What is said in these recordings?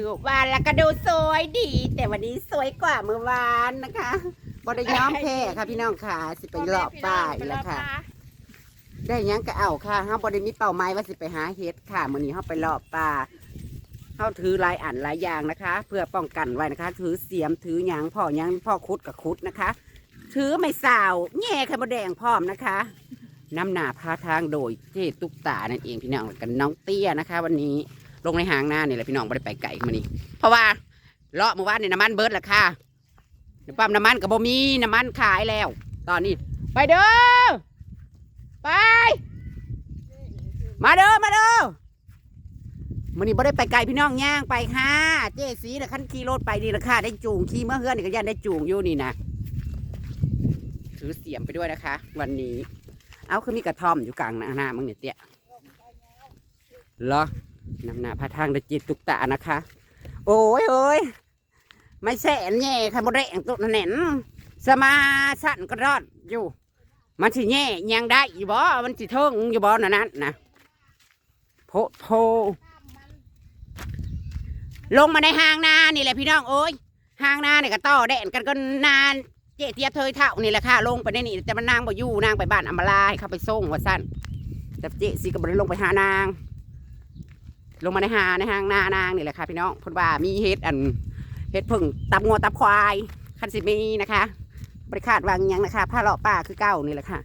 มือวานแล้วก็ดูสวยดี แต่วันนี้สวยกว่าเมื่อวานนะคะบไดย้อมแพ้ค่ะพี่น้องค่ะสิไปเลาะป่าอีกแล้วค่ะ ได้หยังก็เอาค่ะเฮาบ่ได้มีเป้าหมายว่าสิไปหาเฮ็ดค่ะมื้อนี้เฮาไปเลาะป่าเฮาถือหลายอันหลายอย่างนะคะ เพื่อป้องกันไว้นะคะ ถือเสียมถือหยังพ่อหยังพ่อคุดกับคุดนะคะ ถือไม่สาวแง่ไข่มดแดงพร้อมนะคะน้ำหนาพาทางโดยเจตุกตานั่นเองพี่น้องกันน้องเตี้ยนะคะ วันนี้ ลงในหางหน้านี่แหละพี่น้องบ่ได้ไปไก่มื้อนี้เพราะว่าเลาะเมื่อวานนี่น้ำมันเบิดล้วค่ะเดี๋ยวปั๊มน้ำมันกับบ่มีน้ำมันขายแล้ว ตอนนี้ ไปเด้อไป มาเด้อมาเด้อมันนี้บ่ได้ไปไกลพี่น้องย่างไปค่ะ เจ๊สีนะขั้นขี่รถไปนี่ละค่ะ ได้จูงขี่เมื่อเฮือนนี่ก็ยันได้จูงอยู่นี่นะถือเสียมไปด้วยนะคะ วันนี้ เอาคือมีกระท่อมอยู่กลางหน้าหน้ามึงเนี่ยเตี้ยเหรอ นำหน้าพาทางได้จิตตุกตานะคะ โอ้ยโอ้ยไม่แสนแย่ค่ะบ่ได้แองตุกนั่นแหนสมาสั่นก็รอดอยู่ มันสิแย่ยังได้อยู่บ่ มันสิเทิงอยู่บ่นั่นน่ะโพโพลงมาในห้างนานี่แหละพี่น้องเอ้ยห้างนาเนี่ยก็ต่อแดนกันก็นานเจ๊เทียบเทยเท่านี่แหละค่ะลงไปในนี่แต่มันนางบ่อยู่นางไปบ้านอมาลาให้เข้าไปส่งว่าสั้นแต่เจ๊สิก็บ่ได้ลงไปหานาง ลงมาในหาในห้างนานางนี่แหละค่ะพี่น้องเพนว่ามีเฮ็ดอันเฮ็ดผึ่งตับงัวตับควายคันสิมีนะคะบริคาดวางหยังนะคะผ้าเลาะป่าคือเก้านี่แหละค่ะ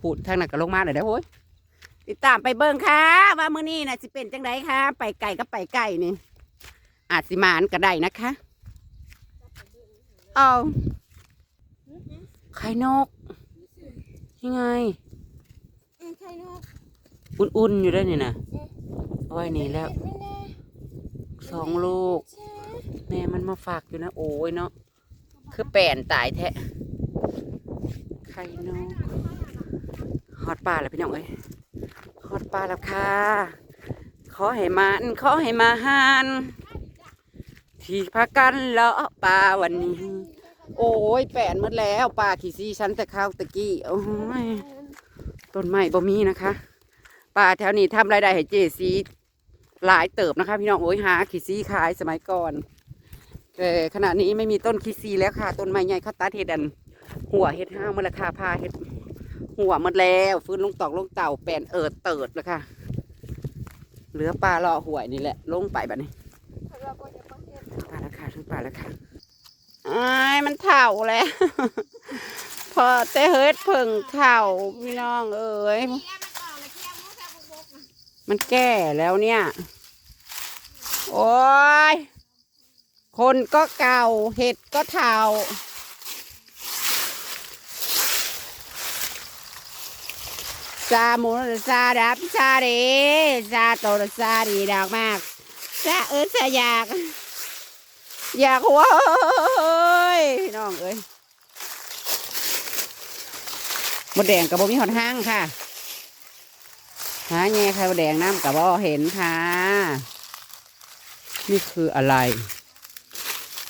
พูดทางนั้นก็ลงมาเลยเด้อโว้ยติดตามไปเบิ่งค่ะ ว่ามื้อนี้นะสิเป็นจังไดค่ะ ไปไก่ก็ไปไก่นี่ อาจสิมานก็ได้นะคะเอาไข่นกยังไงใครนก อุ่นๆอยู่ได้นี่นะ เอาไว้นี่แล้วสองลูก แม่มันมาฝากอยู่นะ โอ้ยเนาะคือแป่นตายแท้ไข่นกฮอดปลาแล้วพี่น้องเอ้ยฮอดปลาแล้วค่ะขอให้มันขอให้มาหานที่พากันเลาะปลาวันนี้ โอ้ยแป่นหมดแล้วปลาขี้ซีชั้นแต่ข้าวตะกี้โอ้ยต้นไม้บ่มีนะคะ ปลาแถวนี้ทำรายได้ให้เจซีหลายเติบนะคะ พี่น้องโอ้ยหาขี้ซีขายสมัยก่อนแต่ขณะนี้ไม่มีต้นคิซีแล้วค่ะ ต้นไม้ใหญ่เขาตัดเห็ดอัน หัวเห็ดห้างมันราคาพาเห็ดหัวหมดแล้วฟื้นลงตอกลงเต่าแปลนเอิดเติดแล้วค่ะเหลือปลาเลาะหวยนี่แหละ ลงไปแบบนี้ปลาราคาทุกปลาราคาอ้มันเถ่าแล้วพอแต่เฮ็ดเพิ่งเถ่าพี่น้องเอ้ย มันแก่แล้วเนี่ย โอ้ย คนก็เก่า เห็ดก็เทาซาหมูซาดับซาเดซาโตซาดีดอกมากซาเออซาอยาก อยากหัวเอ้ยพี่น้องเอ้ยมดแดงกับบ่มีหอดห้างค่ะ หาแง่ไข่แดงน้ำกับบ่เห็นค่ะ นี่คืออะไร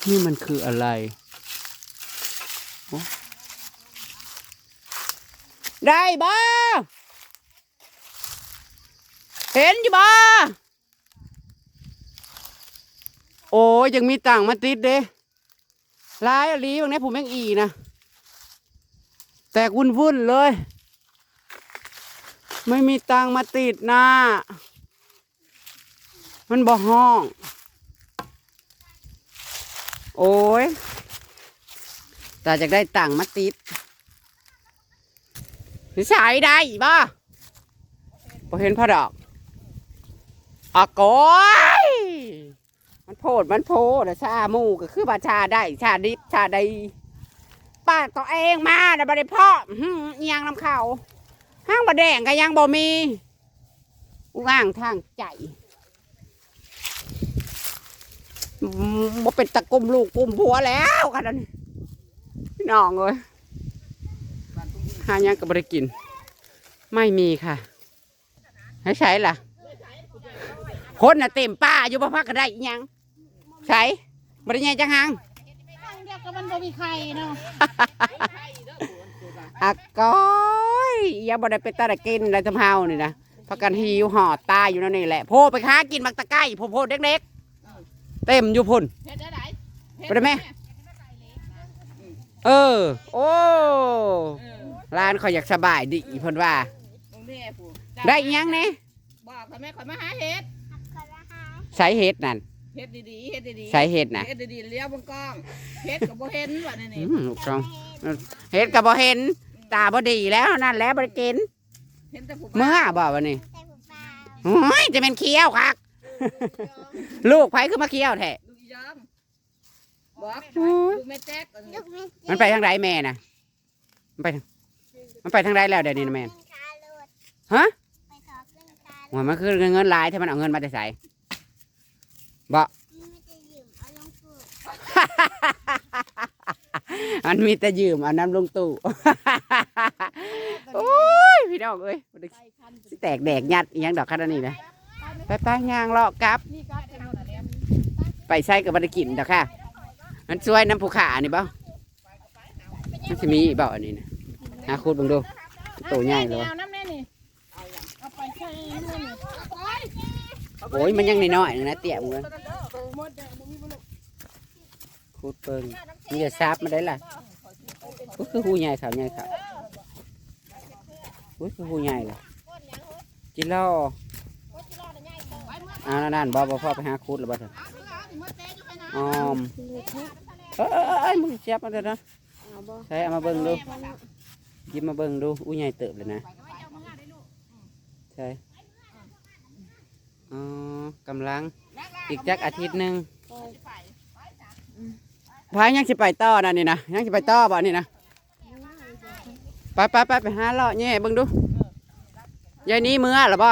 นี่มันคืออะไร ได้บ่เห็นอยู่บ่โอ้ยยังมีต่างมาติดเด้ลายอลีบางนี้ผมแม่งอีนะ แตกวุ่นวุ่นๆเลย ไม่มีตังมาติดนะมันบ่ห้อง โอ้ยแต่จะได้ตังมาติดนิสัยได้บ่พอเห็นพอดอกอากอยมันโพดมันโพดอะชาหมูก็คือว่าชาได้ ชาดิบชาใดป้าตัวเองมาแต่บ่ได้พ่ออื้อหืออิหยังนำเขา ห้างบะแดงก็ยังบ่มีว่างทางใจอืมบ่เป็นตะกุมลูกกุมผัวแล้วกันนั้นพี่น้องเอ้ยหายังก็บ่ได้กิน ไม่มีค่ะให้ใช้ล่ะ คนน่ะเต็มป้าอยู่บ่พักก็ได้อีหยังใช้บ่ได้ไงจังหังข้างเดียวก็มันบ่มีใครเนาะอะก้อ ยอย่าบ่ได้เป็นตาได้กินอะไรทำเฮานี่นะพักกันหิวห่อตายอยู่นั่นนี่แหละโพไปค้ากินมักตะไก้โพโพเด็กเต็มอยู่พุ่นเฮ็ดได้ไหนไปได้ไหมเออ โอ้ร้านเขาอยากสบายดีเพิ่นว่าตรงนี้ผู้ได้อิหยังเนี่ยบอกกับแม่ข่อยมาหาเฮ็ดใส่เห็ดนั่นเฮ็ดดีๆเฮ็ดดีๆใส่เห็ดน่ะเฮ็ดดีๆเลี้ยวบนกล้องเฮ็ดก็บ่เห็นว่านี่อืนี่มลูกสองเห็ดก็บ่เห็น ตาบ่ดีแล้วนั่นแหล้วบ่ได้กินเห็นแต่ผู้เมื่อบ่วันนี้โอ้ยจะเป็นเคี้ยวคัก ลูกไผคือมาเคี้ยวแท้ลูกอียองบอกโอ้ยลูกแม่แจ๊กมันไปทางใดแม่น่ะ มันไปทางมันไปทางใดแล้วเดี๋ยวนี้นะแม่ฮะหัวมันคือเงินหลายถ้ามันเอาเงินมาแต่ใส่บ่ มันมีแต่ยืมเอาน้ำลงตู้ โอ้ยพี่น้องเอ้ยบ่ได้สิแตกแดกยัดอีหยังดอกขนาดนี้นะไปไปย่างเลาะกลับ นี่ก็เป็นเอาแต่เลี้ยงไปใช้กับบริกินดอกค่ะ มันช่วยน้ำผูขานี่เปล่ามันจะมีเปล่าอันนี้นะหาคูดเบังดูตัวใหญ่เลยวะเอาน้ำแน่นี่เอาไปใส่น้ำแน่นี่โอ้ยมันยังน้อยๆนึงนะเตี่ยมึงเลยหมดเลยบ่มีบ่ลูกคูดเปิง มันจะซับมาได้ล่ะก็คือหูใหญ่เขาใหญ่เขาอุ้ยคือหูใหญ่เลยจิโร่อ่านั่นบ่บ่พ่อไปหาคูดหรือบ่เถอะออมเอ้ยเอ้ยเอ้ยมึงเจ็บมาเถอะนะใช้เอามาเบิ่งดูยิบมาเบิ่งดูอุ้ยใหญ่เติบเลยนะใช่อ๋อกำลังอีกจักอาทิตย์หนึ่ง พายยังสิไปต่อนั่นนี่นะยังสิไปต่อบ่นี่นะไปไปไปไปหาเลาะแง่เบิ่งดูยายนี้เมื่อหรอบ่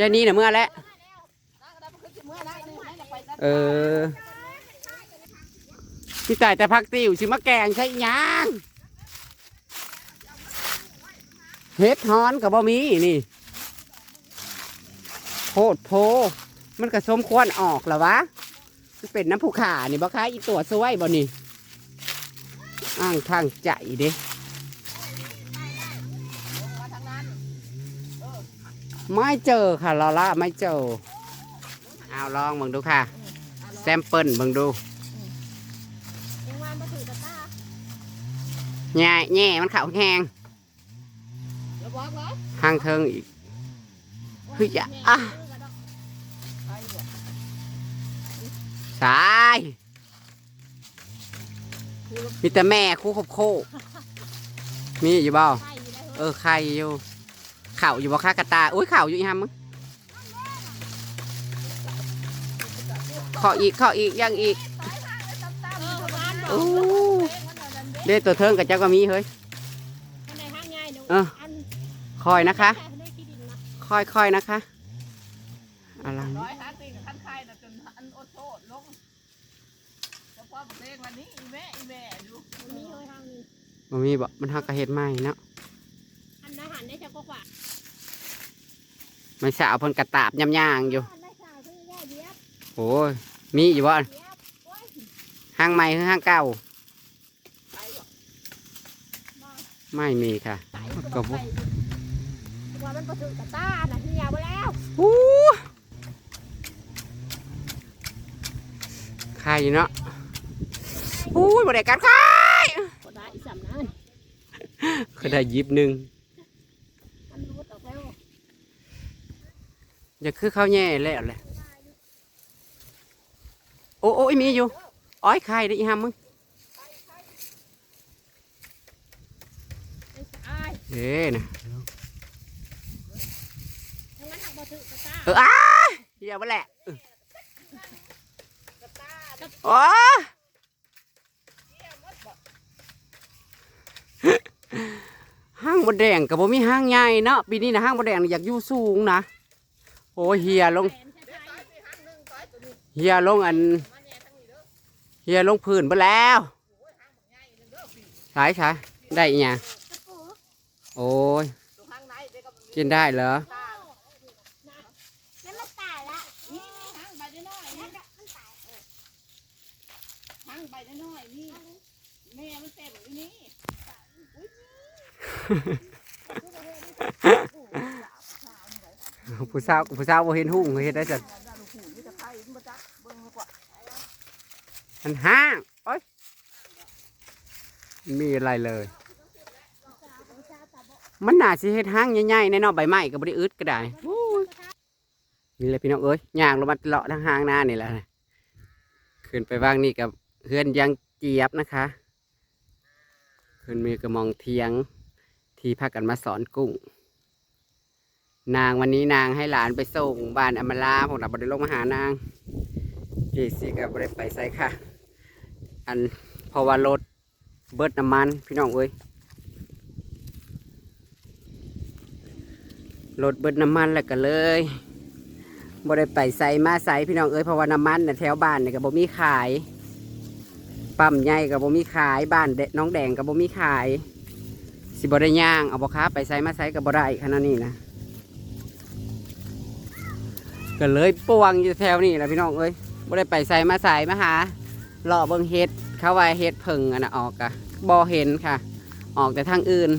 ยายนี้น่ะเมื่อแล้วเออที่ตายแต่พักติวสิมาแกงใช่ยังเฮ็ดฮ้อนกับบ่มีนี่โพดโพมันก็สมควรออกแล้วะ เป็นน้ำผู้ขานี่บ่คะอีตัวสวยบ่นี่อ้างทางใจเด้ไม่เจอค่ะลอล่าไม่เจอ เอาลองเบิ่งดูค่ะ แซมเปิลเบิ่งดูแง่แง่มันเข่าแหงแล้วบอกเหรอห่างเทิงอีกเฮ้ยอย่าอะ สายมีแต่แม่คู่คบโคกมีอยู่บ่เออใครอยู่เข่าอยู่บ่ค่ากระตาอุ้ยเข่าอยู่อีฮัมมึงขออีกขออีกยังอีกโอ้เด้ตัวเทิงกับเจ้าก็มีเฮ้ยเออคอยนะคะค่อยค่อยๆนะคะอะไร ร้อยห้าสิบขั้นไข่น่ะจนอันอดโทษลง เฉพาะเพลงวันนี้อีแม่อีแม่อยู่มีเฮ้ยทางนี้มันมีบ่มันหักกระเฮ็ดใหม่เนาะอันอาหารได้จะกว่ามันสาวเพิ่นกระตาบยำย่างอยู่ อันได้สาวที่ได้เดียบโอ้ย มีอยู่บ่เดียบห้างใหม่หรือห้างเก่าไม่มีค่ะก็บ่ว่ามันประสุกับตาน่ะที่ยาวไปแล้วอู้ใครเนาะ อู้ยบ่ได้กัดใครก็ได้อีสามนั้นก็ได้หยิบหนึ่งมันรู้ต่อแล้วอย่าคือข้าวแย่แล้วแหละโอ้โอ้ยมีอยู่อ้อยใครได้อีห้ามมึงไอ้สายเด้นะทั้งนั้นหักประสุกับตาเอออ้าเหี้ยบ่แหละเออโอ้ห้าง บดแดงกับบ่มีห้างใหญ่เนาะปีนี้นะห้างบดแดงอยากอยู่สูงนะโอ้เฮียลงเฮียลงอันเฮียลงพื้นไปแล้วใช่ใช่ได้อีหยังโอ้ยกินได้เหรอใบน้อยนี่แม่มันเต็มอยู่นี่ ผู้สาวผู้สาวบ่เห็นหุ่งเฮ็ดได้จังหูนี่จะไข่มันจะเบิ่งกว่ามันห้างโอ๊ยไม่มีอะไรเลย มันน่าสิเฮ็ดห้างใหญ่ๆในเนอกใบไม้ก็บ่ได้อึดก็ได้โอ้ยนี่แหละพี่น้องเอ้ยย่างลงมาเลาะทางห้างหน้านี่แหละขึ้นไปว่างนี่กับเพื่อนยังเจี๊ยบนะคะขึ้นมีกระมองเทียง ที่พากันมาสอนกุ้ง นางวันนี้นางให้หลานไปส่งบ้านอมาลาพวกเราบ่ได้ลงมาหานางเจสิก็บ่ได้ไปใส่ค่ะ อันเพราะว่ารถเบิดน้ำมันพี่น้องเอ้ยรถเบิดน้ำมันแล้วก็เลยบ่ได้ไปใส่มาใส่พี่น้องเอ้ยเพราะว่าน้ำมันน่ะแถวบ้านเนี่ยก็บ่มีขายปั๊มใหญ่ก็บ่มีขายบ้านเดน้องแดงก็บ่มีขาย สิบ่ได้ย่าง เอาบ่ค้าไปใส่มาใส่ก็บ่ได้ขนาดนี้นะก็เลยป่วงอยู่แถวนี้แหละพี่น้องเอ้ยบ่ได้ไปใส่มาใส่มาหาเลาะเบิ่งเฮ็ดเขาว่เฮ็ดเพิ่งอะนะออกอะบ่เห็นค่ะ ออกแต่ทางอื่น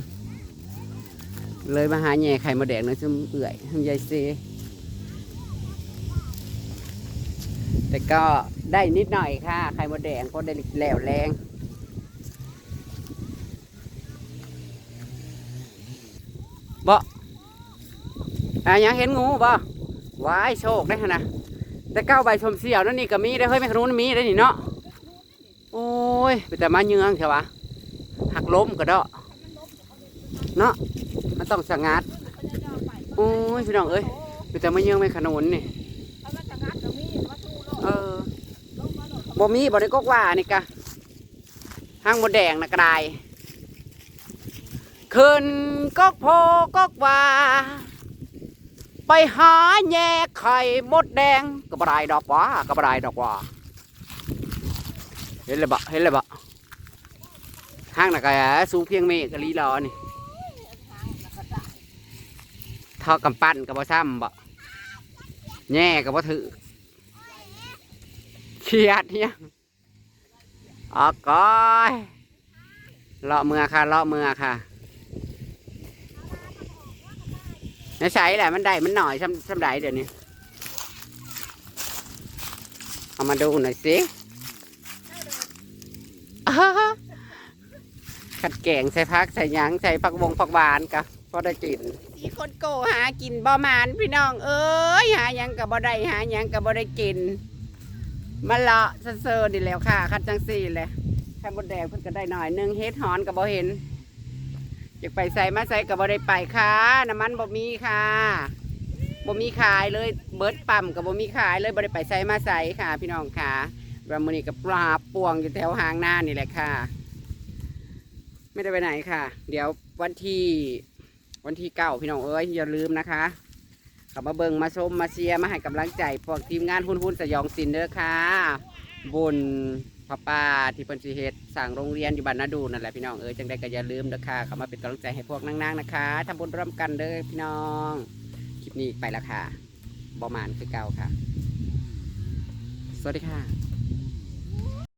เลยมาหาแหน่ไข่มดแดงนะซุมเอื่อยซุมยายเซแต่ก็ได้นิดหน่อยค่ะ ไข่มดแดงก็ได้แหลวแรง บ่อะยังเห็นงูบ่วายโชคได้ขนาดแต่เก้าใบชมเสี่ยวนั่นนี่ก็มีได้เฮ้ยไม่ขนุนมีได้นี่เนาะโอ้ยไปแต่มาเยืองใช่ปะหักล้มก็เดาะเนาะมันต้องสงัดโอ้ยพี่น้องเอ้ยไปแต่มาเยืองไม่ขนุนนี่เออบ่มีบ่ได้กกว่านี่กะห้างบดแดงนะกระได ขึ้นกกโพกกว่า ไปหาแย่ไข่มดแดงก็บ่ได้ดอกว่าก็บ่ได้ดอกว่า เห็นเลยบะเห็นเลยบะห้างน่ะกะสูงเพียงเมฆกะลีรอนี่ท่ากำปั้นกับบ่ซ้ำบะแย่กับบ่ถือเครียดเนี่ยออกก้อยเลาะเมือค่ะเลาะเมือค่ะ ในใช้แหละมันได้มันหน่อยซ้ำซ้ำได้เดี๋ยวนี้ เอามาดูหน่อยสิอ้าขัดแกงใส่พักใส่หยังใส่ผักวงผักหวานกะพอได้กินอีคนโกหากินบ่มานพี่น้อง เอ้ยหาหยังกับบ่ได้หาหยังกับบ่ได้กินมาเลาะเซอร์ดีแล้วค่ะคัดจังสี่เลยแค่บดแดงเพิ่นก็ได้หน่อยนึงเฮ็ดหอนกับบ่เห็น อยากไปใส่มาใส่กับบ่ได้ไปค่ะน้ำมันบ่มีค่ะบ่มีขายเลยเบิร์ดปั๊มกับบ่มีขายเลยบ่ได้ไปใส่มาใส่ค่ะ พี่น้องค่ะวันมือนี้กับปลาป่วงอยู่แถวหางหน้านี่แหละค่ะ ไม่ได้ไปไหนค่ะ เดี๋ยววันที่วันที่เก้าพี่น้องเอ้ยอย่าลืมนะคะกลับมาเบิงมาชมมาเชียร์มาให้กำลังใจพวกทีมงานหุ้นหุ้นสยองสินเด้อค่ะบุญ พ่อป้าที่เพิ่นสิเฮ็ดสั่งโรงเรียนอยู่บ้านนาดูนั่นแหละพี่น้องเอ้ยจังได้ก็อย่าลืมนะคะเข้ามาเป็นกำลังใจให้พวกนางๆนะคะทำบุญร่วมกันเด้อพี่น้องคลิปนี้ไปและค่ะบอมานคือเก่าค่ะ สวัสดีค่ะ